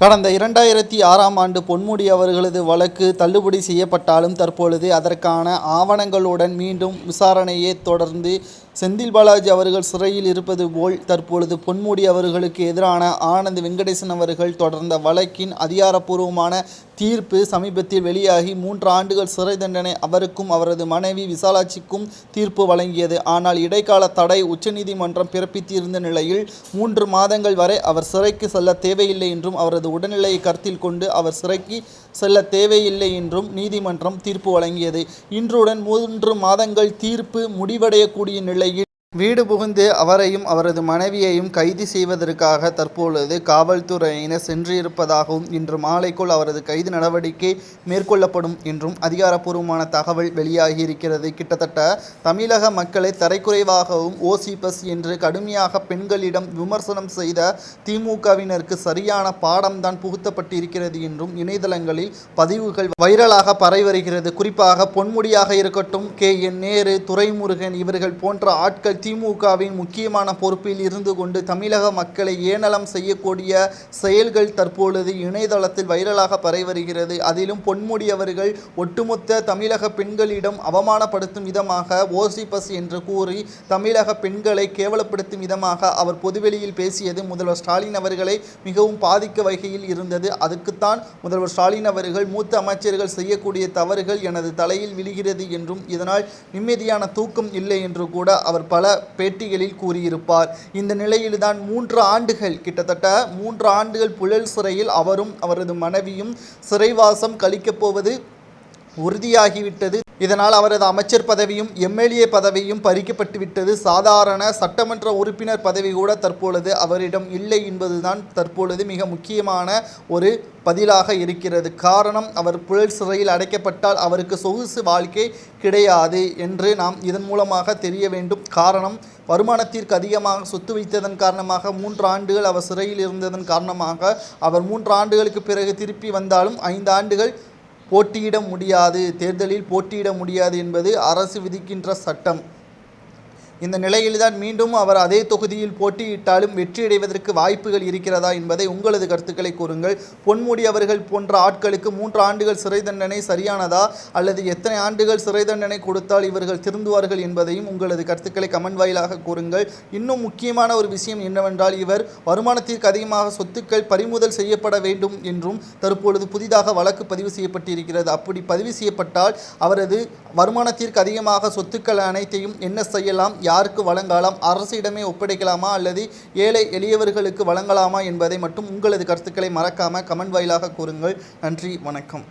கடந்த இரண்டாயிரத்தி ஆறாம் ஆண்டு பொன்முடி அவர்களது வழக்கு தள்ளுபடி செய்யப்பட்டாலும் தற்பொழுது அதற்கான ஆவணங்களுடன் மீண்டும் விசாரணையை தொடர்ந்து செந்தில் பாலாஜி அவர்கள் சிறையில் இருப்பது போல் தற்பொழுது பொன்முடி அவர்களுக்கு எதிரான ஆனந்த் வெங்கடேசன் அவர்கள் தொடர்ந்த வழக்கின் அதிகாரப்பூர்வமான தீர்ப்பு சமீபத்தில் வெளியாகி மூன்று ஆண்டுகள் சிறை தண்டனை அவருக்கும் அவரது மனைவி விசாலாட்சிக்கும் தீர்ப்பு வழங்கியது. ஆனால் இடைக்கால தடை உச்சநீதிமன்றம் பிறப்பித்திருந்த நிலையில் மூன்று மாதங்கள் வரை அவர் சிறைக்கு செல்ல தேவையில்லை என்றும் அவரது உடல்நிலையை கருத்தில் கொண்டு அவர் சிறைக்கு செல்ல தேவையில்லை என்றும் நீதிமன்றம் தீர்ப்பு வழங்கியது. இன்றுடன் மூன்று மாதங்கள் தீர்ப்பு முடிவடையக்கூடிய நிலை வீடு புகுந்து அவரையும் அவரது மனைவியையும் கைது செய்வதற்காக தற்பொழுது காவல்துறையினர் சென்றிருப்பதாகவும் இன்று மாலைக்குள் அவரது கைது நடவடிக்கை மேற்கொள்ளப்படும் என்றும் அதிகாரப்பூர்வமான தகவல் வெளியாகியிருக்கிறது. கிட்டத்தட்ட தமிழக மக்களை தரைக்குறைவாகவும் ஓசி பஸ் என்று கடுமையாக பெண்களிடம் விமர்சனம் செய்த திமுகவினருக்கு சரியான பாடம்தான் புகுத்தப்பட்டிருக்கிறது என்றும் இணையதளங்களில் பதிவுகள் வைரலாக பரவி வருகிறது. குறிப்பாக பொன்முடியாக இருக்கட்டும் கே என் நேரு துரைமுருகன் இவர்கள் போன்ற ஆட்கள் திமுகவின் முக்கியமான பொறுப்பில் இருந்து கொண்டு தமிழக மக்களை ஏனலம் செய்யக்கூடிய செயல்கள் தற்பொழுது இணையதளத்தில் வைரலாக பரவி வருகிறது அதிலும் பொன்முடி அவர்கள் ஒட்டுமொத்த தமிழக பெண்களிடம் அவமானப்படுத்தும் விதமாக ஓசி பஸ் என்று கூறி தமிழக பெண்களை கேவலப்படுத்தும் விதமாக அவர் பொதுவெளியில் பேசியது முதல்வர் ஸ்டாலின் அவர்களை மிகவும் பாதிக்க வகையில் இருந்தது. அதுக்குத்தான் முதல்வர் ஸ்டாலின் அவர்கள் மூத்த அமைச்சர்கள் செய்யக்கூடிய தவறுகள் எனது தலையில் விழுகிறது என்றும் இதனால் நிம்மதியான தூக்கம் இல்லை என்று கூட அவர் பல பேட்டிகளில் கூறியிருப்பார். இந்த நிலையில்தான் மூன்று ஆண்டுகள் கிட்டத்தட்ட மூன்று ஆண்டுகள் புழல் சிறையில் அவரும் அவரது மனைவியும் சிறைவாசம் கழிக்கப் போவது உறுதியாகிவிட்டது. இதனால் அவரது அமைச்சர் பதவியும் எம்எல்ஏ பதவியும் பறிக்கப்பட்டுவிட்டது. சாதாரண சட்டமன்ற உறுப்பினர் பதவி கூட தற்பொழுது அவரிடம் இல்லை என்பதுதான் தற்பொழுது மிக முக்கியமான ஒரு பதிலாக இருக்கிறது. காரணம் அவர் புழல் சிறையில் அடைக்கப்பட்டால் அவருக்கு சொகுசு வாழ்க்கை கிடையாது என்று நாம் இதன் மூலமாக தெரிய வேண்டும். காரணம் வருமானத்திற்கு அதிகமாக சொத்து வைத்ததன் காரணமாக மூன்று ஆண்டுகள் அவர் சிறையில் இருந்ததன் காரணமாக அவர் மூன்று ஆண்டுகளுக்கு பிறகு திருப்பி வந்தாலும் ஐந்து ஆண்டுகள் போட்டியிட முடியாது. தேர்தலில் போட்டியிட முடியாது என்பது அரசு விதிக்கின்ற சட்டம். இந்த நிலையில்தான் மீண்டும் அவர் அதே தொகுதியில் போட்டியிட்டாலும் வெற்றியடைவதற்கு வாய்ப்புகள் இருக்கிறதா என்பதை உங்களது கருத்துக்களை கூறுங்கள். பொன்முடி அவர்கள் போன்ற ஆட்களுக்கு மூன்று ஆண்டுகள் சிறை தண்டனை சரியானதா? அல்லது எத்தனை ஆண்டுகள் சிறை தண்டனை கொடுத்தால் இவர்கள் திருந்துவார்கள் என்பதையும் உங்களது கருத்துக்களை கமெண்ட் வாயிலாக கூறுங்கள். இன்னும் முக்கியமான ஒரு விஷயம் என்னவென்றால் இவர் வருமானத்திற்கு அதிகமாக சொத்துக்கள் பறிமுதல் செய்யப்பட வேண்டும் என்றும் தற்பொழுது புதிதாக வழக்கு பதிவு செய்யப்பட்டிருக்கிறது. அப்படி பதிவு செய்யப்பட்டால் அவரது வருமானத்திற்கு அதிகமாக சொத்துக்கள் அனைத்தையும் என்ன செய்யலாம்? யாருக்கு வழங்கலாம்? அரசிடமே ஒப்படைக்கலாமா? அல்லது ஏழை எளியவர்களுக்கு வழங்கலாமா? என்பதை மட்டும் உங்களது கருத்துக்களை மறக்காமல் கமெண்ட் வாயிலாக கூறுங்கள். நன்றி வணக்கம்.